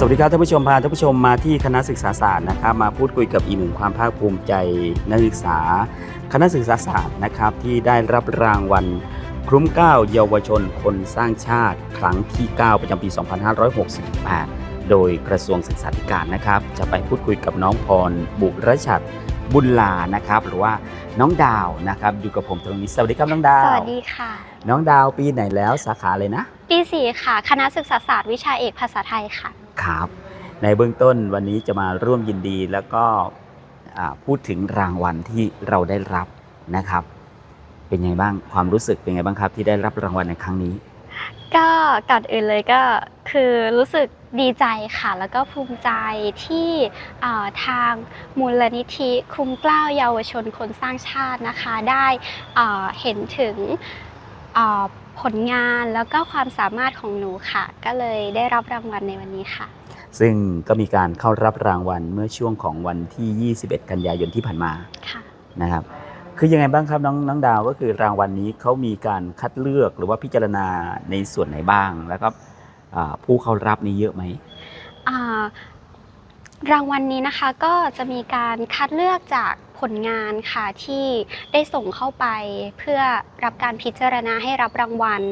สวัสดีครับท่านผู้ชมพาท่านผู้ชมมาที่คณะศึกษาศาสตร์นะครับมาพูดคุยกับอีกหนึ่งความภาคภูมิใจนักศึกษา คณะศึกษาศาสตร์นะครับที่ได้รับรางวัลคลุ้มเกล้าเยาวชนคนสร้างชาติ ครั้งที่ 9 ประจำปี 2568 โดยกระทรวงศึกษาธิการนะครับ จะไปพูดคุยกับน้องพรบุรชัดบุญลานะครับ หรือว่าน้องดาวนะครับอยู่กับผมตรงนี้สวัสดีครับน้องดาว สวัสดีค่ะ น้องดาวปีไหนแล้วสาขาเลยนะ ปีสี่ค่ะ คณะศึกษาศาสตร์วิชาเอกภาษาไทยค่ะ ครับ ในเบื้องต้นวันนี้จะมาร่วมยินดีแล้วก็พูดถึงรางวัลที่เราได้รับนะครับ เป็นยังไงบ้างความรู้สึกเป็นยังไงบ้างครับ ที่ได้รับรางวัลในครั้งนี้ ก็ก่อนอื่นเลยก็คือรู้สึกดีใจค่ะ แล้วก็ภูมิใจที่ทางมูลนิธิคุ้มเกล้าเยาวชนคนสร้างชาตินะคะ ได้เห็นถึง ผลงานแล้วก็ความสามารถของหนูค่ะ ก็เลยได้รับรางวัลในวันนี้ค่ะ ซึ่งก็มีการเข้ารับรางวัลเมื่อช่วงของวันที่ 21 กันยายนที่ผ่านมาค่ะนะครับ คือยังไงบ้างครับน้องน้องดาวก็คือรางวัลนี้เขามีการคัดเลือกหรือว่าพิจารณาในส่วนไหนบ้าง แล้วก็อ่าผู้เข้ารับนี้เยอะไหมอ่ารางวัลนี้นะคะก็จะมีการคัดเลือกจาก ผลงานค่ะที่ได้ส่งเข้าไปเพื่อรับการพิจารณาให้รับรางวัล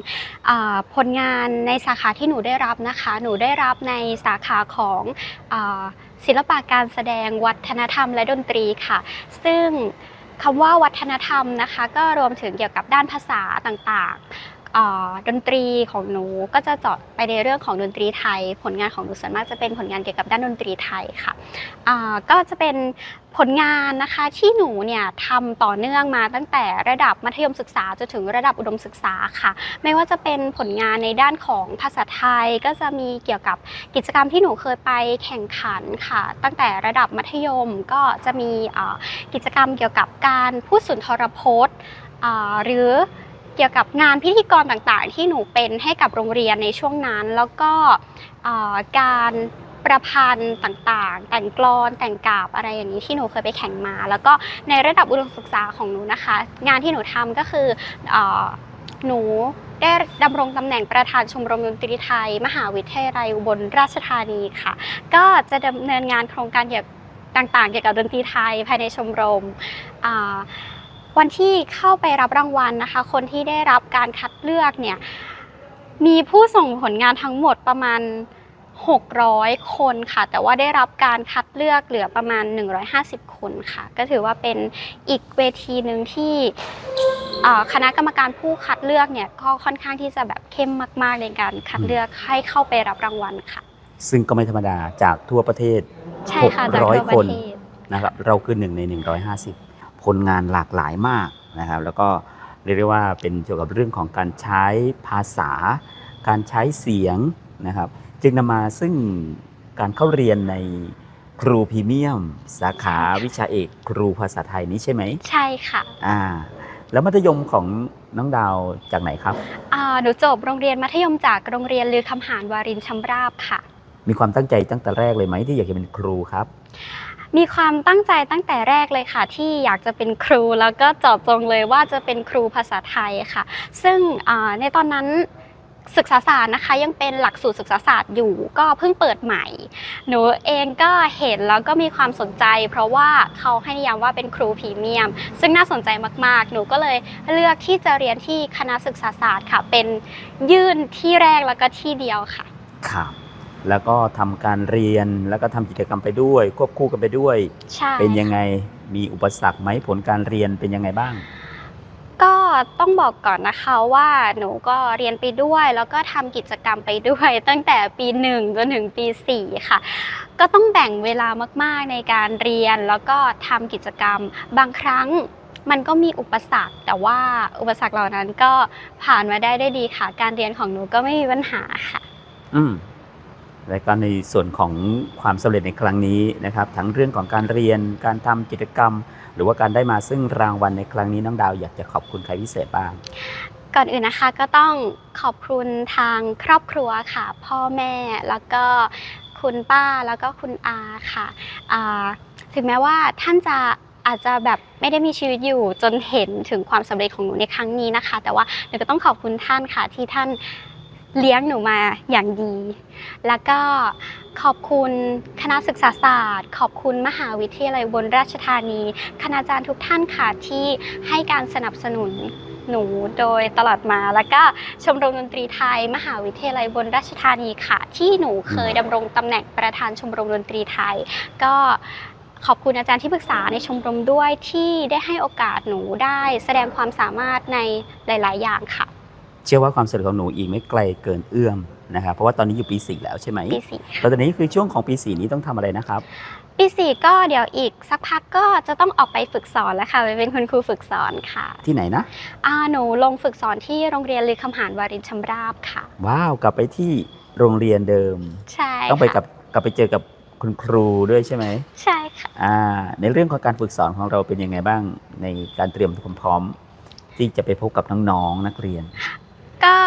ผลงานในสาขาที่หนูได้รับนะคะ หนูได้รับในสาขาของอศิลปะการแสดงวัฒนธรรมและดนตรีค่ะ ซึ่งคำว่าวัฒนธรรมนะคะ ก็รวมถึงเกี่ยวกับด้านภาษาต่างๆ ดนตรีของหนูก็จะเจาะไปในเรื่องของดนตรีไทย ผลงานของหนูส่วนมากจะเป็นผลงานเกี่ยวกับด้านดนตรีไทยค่ะก็จะเป็นผลงานนะคะที่หนูเนี่ยทำต่อเนื่องมาตั้งแต่ระดับมัธยมศึกษาจนถึงระดับอุดมศึกษาค่ะ ไม่ว่าจะเป็นผลงานในด้านของภาษาไทยก็จะมีเกี่ยวกับกิจกรรมที่หนูเคยไปแข่งขันค่ะ ตั้งแต่ระดับมัธยมก็จะมีกิจกรรมเกี่ยวกับการพูดสุนทรพจน์หรือ เกี่ยวกับงานพิธีกรต่างๆ ที่หนูเป็นให้กับโรงเรียนในช่วงนั้น แล้วก็การประพันธ์ต่างๆ แต่งกลอนแต่งกาบอะไรอย่างนี้ที่หนูเคยไปแข่งมา แล้วก็ในระดับอุดมศึกษาของหนูนะคะ งานที่หนูทำก็คือเออหนูได้ดำรงตำแหน่งประธานชมรมดนตรีไทย มหาวิทยาลัยอุบลราชธานีค่ะ ก็จะดำเนินงานโครงการเกี่ยวต่างๆ เกี่ยวกับดนตรีไทยภายในชมรมอ่า วันที่เข้าไปรับรางวัลนะคะ คนที่ได้รับการคัดเลือกเนี่ยมีผู้ส่งผลงานทั้งหมดประมาณ 600 คนค่ะ แต่ว่าได้รับการคัดเลือกเหลือประมาณ 150 คนค่ะ ก็ถือว่าเป็นอีกเวทีหนึ่งที่อ่าคณะกรรมการผู้คัดเลือกเนี่ยก็ค่อนข้างที่จะแบบเข้มมาก ๆ ในการคัดเลือกให้เข้าไปรับรางวัลค่ะ ซึ่งก็ไม่ธรรมดาจากทั่วประเทศ ใช่ค่ะจากทั่ว600ปคระนเทศนะครับเราคือหนึ่งใน 150 ผลงานหลากหลายมากนะครับ แล้วก็เรียกได้ว่าเป็นเกี่ยวกับเรื่องของการใช้ภาษา การใช้เสียงนะครับ จึงนำมาซึ่งการเข้าเรียนในครูพรีเมียม สาขาวิชาเอกครูภาษาไทยนี้ใช่ไหมใช่ค่ะอ่าแล้วมัธยมของน้องดาวจากไหนครับอ่าหนูจบโรงเรียนมัธยมจากโรงเรียนลือคำหารวารินชำราบค่ะ มีความตั้งใจตั้งแต่แรกเลยไหมที่อยากจะเป็นครูครับ มีความตั้งใจตั้งแต่แรกเลยค่ะ ที่อยากจะเป็นครูแล้วก็เจาะจงเลยว่าจะเป็นครูภาษาไทยค่ะ ซึ่งในตอนนั้นศึกษาศาสตร์นะคะยังเป็นหลักสูตรศึกษาศาสตร์อยู่ก็เพิ่งเปิดใหม่ หนูเองก็เห็นแล้วก็มีความสนใจ เพราะว่าเขาให้นิยามว่าเป็นครูพรีเมียม ซึ่งน่าสนใจมากๆ หนูก็เลยเลือกที่จะเรียนที่คณะศึกษาศาสตร์ค่ะ เป็นยื่นที่แรกแล้วก็ที่เดียวค่ะครับ แล้วก็ทำการเรียนแล้วก็ทำกิจกรรมไปด้วย ควบคู่กันไปด้วย ใช่เป็นยังไงมีอุปสรรคไหมผลการเรียนเป็นยังไงบ้าง ก็ต้องบอกก่อนนะคะว่าหนูก็เรียนไปด้วย แล้วก็ทำกิจกรรมไปด้วย ตั้งแต่ปีหนึ่งจนถึงปีสี่ค่ะ ก็ต้องแบ่งเวลามากๆในการเรียนแล้วก็ทำกิจกรรมบางครั้ง มันก็มีอุปสรรค แต่ว่าอุปสรรคเหล่านั้นก็ผ่านมาได้ด้วยดีค่ะ การเรียนของหนูก็ไม่มีปัญหาค่ะ อืม และก็ในส่วนของความสำเร็จในครั้งนี้นะครับ ทั้งเรื่องของการเรียนการทำกิจกรรม หรือว่าการได้มาซึ่งรางวัลในครั้งนี้น้องดาวอยากจะขอบคุณใครพิเศษบ้าง ก่อนอื่นนะคะก็ต้องขอบคุณทางครอบครัวค่ะ พ่อแม่แล้วก็คุณป้าแล้วก็คุณอาค่ะอ่าถึงแม้ว่าท่านจะอาจจะแบบไม่ได้มีชีวิตอยู่จนเห็นถึงความสำเร็จของหนูในครั้งนี้นะคะ แต่ว่าหนูก็ต้องขอบคุณท่านค่ะที่ท่าน เลี้ยงหนูมาอย่างดี แล้วก็ขอบคุณคณะศึกษาศาสตร์ ขอบคุณมหาวิทยาลัยบลราชธานี คณาจารย์ทุกท่านค่ะที่ให้การสนับสนุนหนูโดยตลอดมา แล้วก็ชมรมดนตรีไทย มหาวิทยาลัยบลราชธานีค่ะ ที่หนูเคยดำรงตำแหน่งประธานชมรมดนตรีไทย ก็ขอบคุณอาจารย์ที่ปรึกษาในชมรมด้วยที่ได้ให้โอกาสหนูได้แสดงความสามารถในหลาย ๆ อย่างค่ะ เชื่อว่าความสำเร็จของหนูอีกไม่ไกลเกินเอื้อมนะครับเพราะว่าตอนนี้อยู่ปีสี่แล้วใช่ไหมปีสี่แล้วตอนนี้คือช่วงของปีสี่นี้ต้องทำอะไรนะครับ ปีสี่ก็เดี๋ยวอีกสักพักก็จะต้องออกไปฝึกสอนแล้วค่ะไปเป็นคุณครูฝึกสอนค่ะที่ไหนนะอ่าหนูลงฝึกสอนที่โรงเรียนลือคำหารวารินชำราบค่ะ ว้าวกลับไปที่โรงเรียนเดิม ใช่ต้องไปค่ะกับกลับไปเจอกับคุณครูด้วยใช่ไหมใช่ค่ะ อ่าในเรื่องของการฝึกสอนของเราเป็นยังไงบ้างในการเตรียมความพร้อม ที่จะไปพบกับน้องๆนักเรียน ก็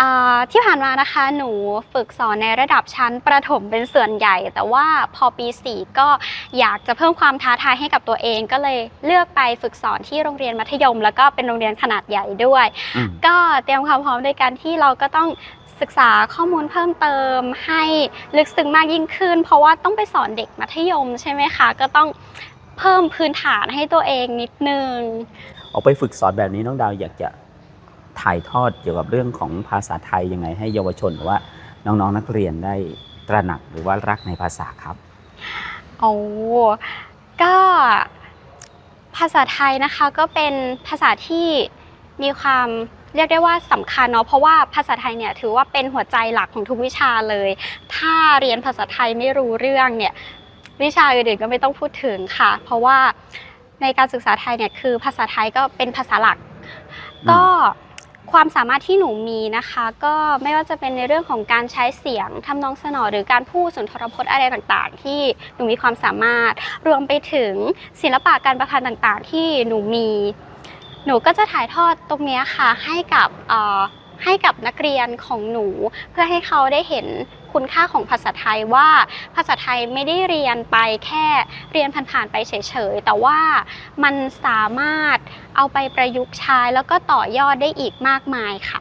อ่าที่ผ่านมานะคะหนูฝึกสอนในระดับชั้นประถมเป็นส่วนใหญ่ แต่ว่าพอปี 4 ก็อยากจะเพิ่มความท้าทายให้กับตัวเอง ก็เลยเลือกไปฝึกสอนที่โรงเรียนมัธยม แล้วก็เป็นโรงเรียนขนาดใหญ่ด้วยอืมก็เตรียมความพร้อมในการที่เราก็ต้องศึกษาข้อมูลเพิ่มเติมให้ลึกซึ้งมากยิ่งขึ้น เพราะว่าต้องไปสอนเด็กมัธยมใช่ไหมคะก็ต้องเพิ่มพื้นฐานให้ตัวเองนิดนึงออกไปฝึกสอนแบบนี้น้องดาวอยากจะ ถ่ายทอดเกี่ยวกับเรื่องของภาษาไทยยังไงให้เยาวชนหรือว่าน้องๆนักเรียนได้ตระหนักหรือว่ารักในภาษาครับโอ้ก็ภาษาไทยนะคะก็เป็นภาษาที่มีความเรียกได้ว่าสำคัญเนาะเพราะว่าภาษาไทยเนี่ยถือว่าเป็นหัวใจหลักของทุกวิชาเลย ถ้าเรียนภาษาไทยไม่รู้เรื่องเนี่ยวิชาอื่นๆก็ไม่ต้องพูดถึงค่ะ เพราะว่าในการศึกษาไทยเนี่ยคือภาษาไทยก็เป็นภาษาหลัก ก็ ความสามารถที่หนูมีนะคะ ก็ไม่ว่าจะเป็นในเรื่องของการใช้เสียงทำนองสนอหรือการพูดสุนทรพจน์อะไรต่างๆ ที่หนูมีความสามารถ รวมไปถึงศิลปะการประพันธ์ต่างๆ ที่หนูมี หนูก็จะถ่ายทอดตรงนี้ค่ะให้กับเอ่อให้กับนักเรียนของหนูเพื่อให้เขาได้เห็น คุณค่าของภาษาไทยว่าภาษาไทยไม่ได้เรียนไปแค่เรียนผ่านๆไปเฉยๆ แต่ว่ามันสามารถเอาไปประยุกต์ใช้แล้วก็ต่อยอดได้อีกมากมายค่ะ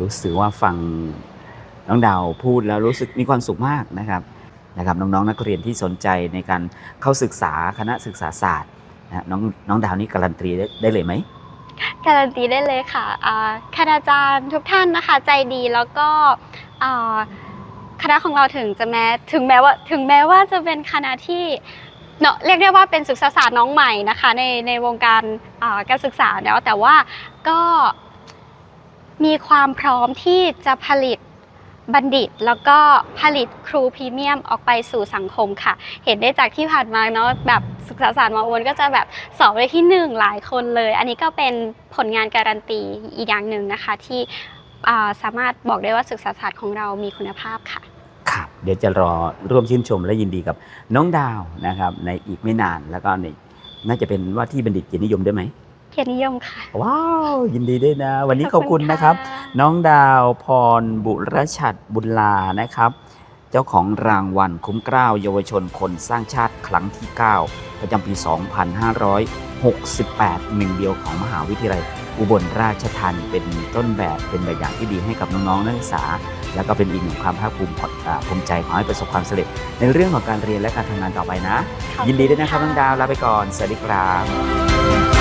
รู้สึกว่าฟังน้องดาวพูดแล้วรู้สึกมีความสุขมากนะครับนะครับน้องๆนักเรียนที่สนใจในการเข้าศึกษาคณะศึกษาศาสตร์นะฮะน้องน้องดาวนี่การันตีได้ได้เลยไหมการันตีได้เลยค่ะอ่าคณาจารย์ทุกท่านนะคะใจดีแล้วก็อ่า คณะของเราถึงจะแม้ถึงแม้ว่าถึงแม้ว่าจะเป็นคณะที่เนาะเรียกได้ว่าเป็นศึกษาศาสตร์น้องใหม่นะคะในในวงการการศึกษาเนาะแต่ว่าก็มีความพร้อมที่จะผลิตบัณฑิตแล้วก็ผลิตครูพรีเมียมออกไปสู่สังคมค่ะ เห็นได้จากที่ผ่านมาเนาะแบบศึกษาศาสตร์มาโอนก็จะแบบสอบได้ที่หนึ่งหลายคนเลย อันนี้ก็เป็นผลงานการันตีอีกอย่างหนึ่งนะคะที่สามารถบอกได้ว่าศึกษาศาสตร์ของเรามีคุณภาพค่ะ เดี๋ยวจะรอร่วมชื่นชมและยินดีกับน้องดาวนะครับ ในอีกไม่นานแล้วก็ในน่าจะเป็นว่าที่บัณฑิตเกียรตินิยมได้ไหมเกียรตินิยมค่ะ ว้าว ยินดีด้วยนะ วันนี้ขอบคุณนะครับ น้องดาวพรบุรชัดบุญลานะครับ เจ้าของรางวัลคุ้มเกล้าเยาวชนคนสร้างชาติครั้งที่ 9 ประจำปี 2568 หนึ่งเดียวของมหาวิทยาลัย อุบลราชธานีเป็นต้นแบบเป็นแบบอย่างที่ดีให้กับน้องๆนักศึกษา แล้วก็เป็นอีกหนึ่งความภาคภูมิอ่าภูมิใจขอให้ประสบความสำเร็จ ในเรื่องของการเรียนและการทำงานต่อไปนะขอบคุณยินดีด้วยนะครับค่ะน้องดาวลาไปก่อนสวัสดีครับ